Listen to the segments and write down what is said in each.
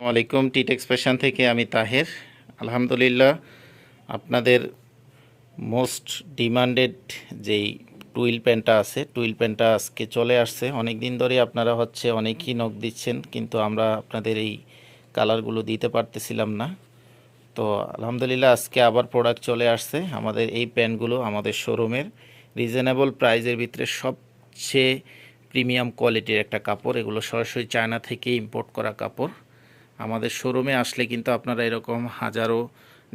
আলাইকুম টিটেক্স ফ্যাশন থেকে আমি তাহের। আলহামদুলিল্লাহ, আপনাদের মোস্ট ডিমান্ডেড যেই টুইল প্যান্টটা আছে, টুইল প্যান্টটা আজকে চলে আসছে। অনেক দিন ধরে আপনারা হচ্ছে অনেকই নখ দিচ্ছেন, কিন্তু আমরা আপনাদের এই কালারগুলো দিতে পারতেছিলাম না। তো আলহামদুলিল্লাহ, আজকে আবার প্রোডাক্ট চলে আসছে। আমাদের এই প্যান্টগুলো আমাদের শোরুমের রিজনেবল প্রাইজের ভিতরে সবচেয়ে প্রিমিয়াম কোয়ালিটির একটা কাপড়। এগুলো সরাসরি চায়না থেকে ইম্পোর্ট করা কাপড়। আমাদের শোরুমে আসলে কিন্তু আপনারা এরকম হাজারো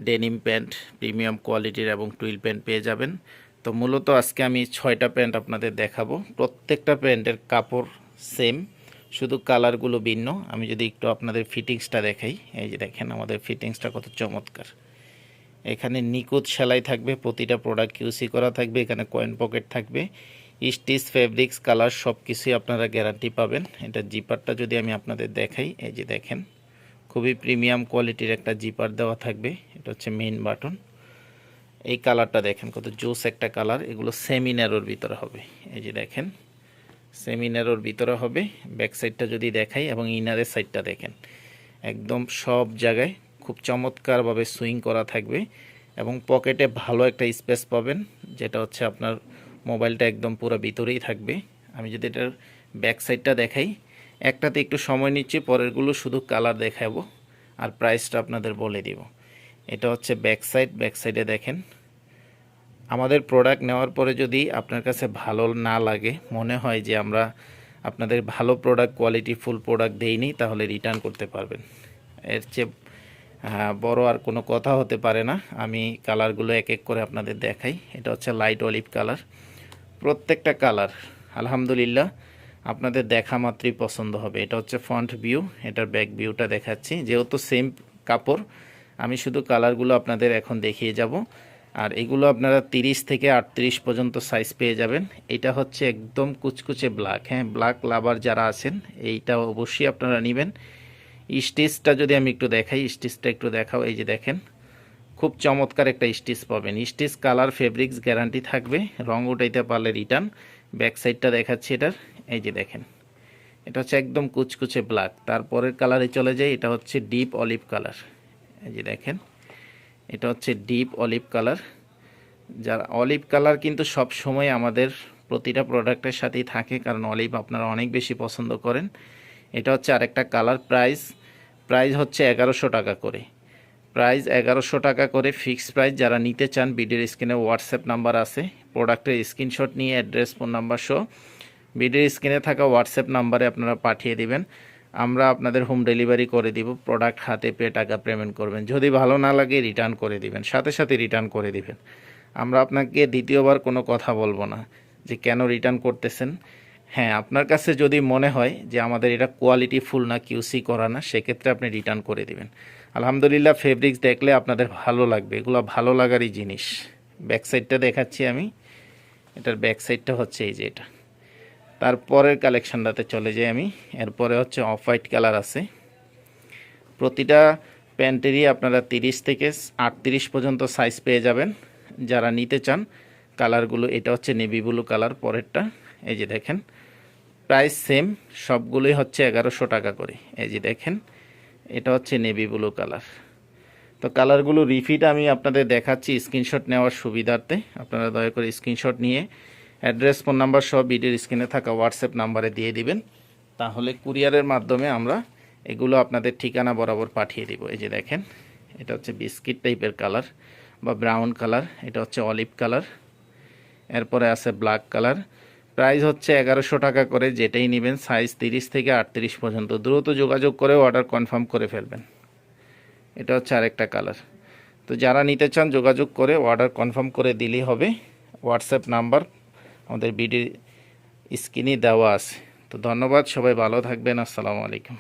ডেনিম প্যান্ট প্রিমিয়াম কোয়ালিটির এবং টুইল প্যান্ট পেয়ে যাবেন। তো মূলত আজকে আমি ছয়টা প্যান্ট আপনাদের দেখাবো। প্রত্যেকটা প্যান্টের কাপড় সেম শুধু কালারগুলো ভিন্ন। আমি যদি একটু আপনাদের ফিটিংসটা দেখাই, এই যে দেখেন আমাদের ফিটিংসটা কত চমৎকার। এখানে নিখুঁত সেলাই থাকবে, প্রতিটা প্রোডাক্ট কিউসি করা থাকবে, এখানে কয়েন পকেট থাকবে। স্টিচ ফেব্রিক্স কালার সব কিছুই আপনারা গ্যারান্টি পাবেন। এটা জিপারটা যদি আমি আপনাদের দেখাই, এই যে দেখেন। খুবই প্রিমিয়াম কোয়ালিটির একটা জিপার দেওয়া থাকবে। এটা হচ্ছে মেইন বাটন এই কালারটা দেখেন, কত জোস একটা কালার এগুলো সেমি ন্যারোর ভিতরে হবে। এই যে দেখেন সেমি ন্যারোর ভিতরে হবে। ব্যাক সাইডটা যদি দেখাই এবং ইনারের সাইডটা দেখেন, একদম সব জায়গায় খুব চমৎকারভাবে সুইং করা থাকবে এবং পকেটে ভালো একটা স্পেস পাবেন, যেটা হচ্ছে আপনার মোবাইলটা একদম পুরো ভিতরেই থাকবে। আমি যদি এটার ব্যাক সাইডটা দেখাই একটাতে একটু সময় নিচ্ছি, পরেরগুলো শুধু কালার দেখাবো আর প্রাইসটা আপনাদের বলে দিব। এটা হচ্ছে ব্যাক সাইড ব্যাক সাইডে দেখেন। আমাদের প্রোডাক্ট নেওয়ার পরে যদি আপনার কাছে ভালো না লাগে, মনে হয় যে আমরা আপনাদের ভালো প্রোডাক্ট কোয়ালিটি ফুল প্রোডাক্ট দেইনি, তাহলে রিটার্ন করতে পারবেন। এর চেয়ে বড় আর কোনো কথা হতে পারে না। আমি কালারগুলো এক এক করে আপনাদের দেখাই। এটা হচ্ছে লাইট অলিভ কালার প্রত্যেকটা কালার আলহামদুলিল্লাহ। আপনাদের দেখা মাত্রই পছন্দ হবে। এটা হচ্ছে ফ্রন্ট ভিউ এটার ব্যাক ভিউটা দেখাচ্ছি। যেহেতু সেম কাপড়, আমি শুধু কালারগুলো আপনাদের এখন দেখিয়ে যাব। আর এগুলো আপনারা তিরিশ থেকে আটত্রিশ পর্যন্ত সাইজ পেয়ে যাবেন। এটা হচ্ছে একদম কুচকুচে ব্ল্যাক হ্যাঁ ব্ল্যাক লাভার যারা আছেন, এইটা অবশ্যই আপনারা নেবেন। স্টিচটা যদি আমি একটু দেখাই, স্টিচটা একটু দেখাও, এই যে দেখেন, খুব চমৎকার একটা স্টিচ পাবেন। স্টিচ কালার ফেব্রিক্স গ্যারান্টি থাকবে, রং উঠাইতে পারলে রিটার্ন ব্যাক সাইডটা দেখাচ্ছি এটার। এই যে দেখেন, এটা হচ্ছে একদম কুচকুচে ব্ল্যাক তারপরের কালারে চলে যায় এটা হচ্ছে ডিপ অলিভ কালার এই যে দেখেন, এটা হচ্ছে ডিপ অলিভ কালার যার অলিভ কালার কিন্তু সব সময় আমাদের প্রতিটা প্রোডাক্টের সাথেই থাকে, কারণ অলিভ আপনারা অনেক বেশি পছন্দ করেন। এটা হচ্ছে আরেকটা কালার প্রাইস প্রাইস হচ্ছে এগারোশো টাকা করে। প্রাইস এগারোশো টাকা করে ফিক্সড প্রাইস যারা নিতে চান ভিডিওর স্ক্রিনে হোয়াটসঅ্যাপ নাম্বার আছে। প্রোডাক্টের স্ক্রিনশট নিয়ে অ্যাড্রেস, ফোন নাম্বার সহ ভিডিওর স্ক্রিনে থাকা হোয়াটসঅ্যাপ নাম্বারে আপনারা পাঠিয়ে দিবেন। আমরা আপনাদের হোম ডেলিভারি করে দিব, প্রোডাক্ট হাতে পেয়ে টাকা পেমেন্ট করবেন। যদি ভালো না লাগে, রিটার্ন করে দিবেন, সাথে সাথে রিটার্ন করে দিবেন। আমরা আপনাকে দ্বিতীয়বার কোনো কথা বলব না, যে কেন রিটার্ন করতেছেন? হ্যাঁ আপনার কাছে যদি মনে হয় যে আমাদের এটা কোয়ালিটি ফুল না কিউসি করা না, সেক্ষেত্রে আপনি রিটার্ন করে দিবেন। আলহামদুলিল্লাহ ফেব্রিক্স দেখলে আপনাদের ভালো লাগবে। এগুলো ভালো লাগারই জিনিস। ব্যাক সাইডটা দেখাচ্ছি আমি। এটার ব্যাক সাইডটা হচ্ছে এই যে এটা। তারপরের কালেকশানটাতে চলে যাই আমি। এরপরে হচ্ছে অফ হোয়াইট কালার আছে। প্রতিটা প্যান্টেরই আপনারা তিরিশ থেকে আটত্রিশ পর্যন্ত সাইজ পেয়ে যাবেন। যারা নিতে চান কালারগুলো এটা হচ্ছে নেভি ব্লু কালার পরেরটা। এই যে দেখেন প্রাইস সেম সবগুলোই হচ্ছে এগারোশো টাকা করে। এই যে দেখেন, এটা হচ্ছে নেভি ব্লু কালার তো কালারগুলো রিফিট আমি আপনাদের দেখাচ্ছি, স্ক্রিনশট নেওয়ার সুবিধার্থে। আপনারা দয়া করে স্ক্রিনশট নিয়ে অ্যাড্রেস, ফোন নাম্বার সব ভিডিওর স্ক্রিনে থাকা হোয়াটসঅ্যাপ নাম্বারে দিয়ে দিবেন। তাহলে কুরিয়ারের মাধ্যমে আমরা এগুলো আপনাদের ঠিকানা বরাবর পাঠিয়ে দিব। এই যে দেখেন, এটা হচ্ছে বিস্কিট টাইপের কালার বা ব্রাউন কালার, এটা হচ্ছে অলিভ কালার। এরপরে আছে ব্ল্যাক কালার। প্রাইস হচ্ছে এগারোশো টাকা করে, যেটাই নেবেন সাইজ তিরিশ থেকে আটত্রিশ পর্যন্ত। দ্রুত যোগাযোগ করে অর্ডার কনফার্ম করে ফেলবেন। এটা হচ্ছে আরেকটা কালার তো যারা নিতে চান, যোগাযোগ করে অর্ডার কনফার্ম করে দিলেই হবে। হোয়াটসঅ্যাপ নাম্বার আমাদের বিডি স্ক্রিনে দেওয়া আছে। তো ধন্যবাদ, সবাই ভালো থাকবেন, আসসালামু আলাইকুম।